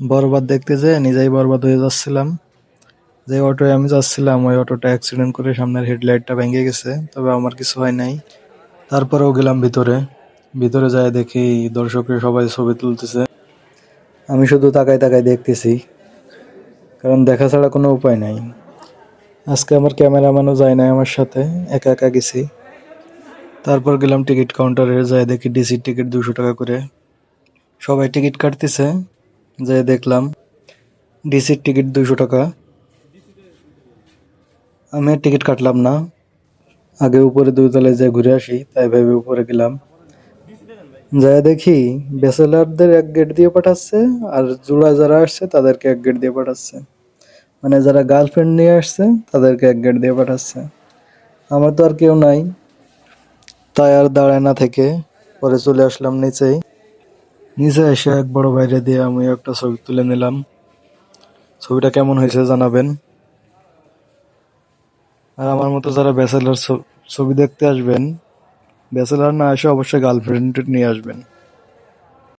বরবাদ দেখতে যেয়ে নিজেই বরবাদ হয়ে যাচ্ছিলাম। যে অটোয় আমি যাচ্ছিলাম, ওই অটোটা অ্যাক্সিডেন্ট করে সামনের হেডলাইটটা ভেঙে গেছে, তবে আমার কিছু হয় নাই। তারপরেও গেলাম ভিতরে। ভিতরে যায় দেখি দর্শকের সবাই ছবি তুলতেছে। আমি শুধু তাকায় তাকায় দেখতেছি, কারণ দেখা ছাড়া কোনো উপায় নাই। আজকে আমার ক্যামেরাম্যানও যায় নাই আমার সাথে, একা একা গেছি। তারপর গেলাম টিকিট কাউন্টারে যায় দেখি ডিসির টিকিট দুশো টাকা করে। সবাই টিকিট কাটতেছে যাই দেখলাম, ডিসির টিকিট দুশো টাকা। আমি আর টিকিট কাটলাম না। আগে উপরে দুই তলায় যাই ঘুরে আসি, তাই ভেবে উপরে গেলাম। যাই দেখি, ব্যাচেলারদের এক গেট দিয়ে পাঠাচ্ছে, আর জোড়া যারা আসছে, তাদেরকে এক গেট দিয়ে পাঠাচ্ছে। মানে যারা গার্লফ্রেন্ড নিয়ে আসছে, তাদেরকে এক গেট দিয়ে পাঠাচ্ছে। আমার তো আর কেউ নাই। তাই আর দাঁড়ায় না থেকে, পরে চলে আসলাম নিচেই। নিচে এসে এক বড় বাইরে দিয়ে আমি একটা ছবি তুলে নিলাম। ছবিটা কেমন হয়েছে জানাবেন। আর আমার মতো যারা ব্যাচেলার ছবি দেখতে আসবেন, ব্যাচেলার না এসে অবশ্যই গার্লফ্রেন্ড নিয়ে আসবেন।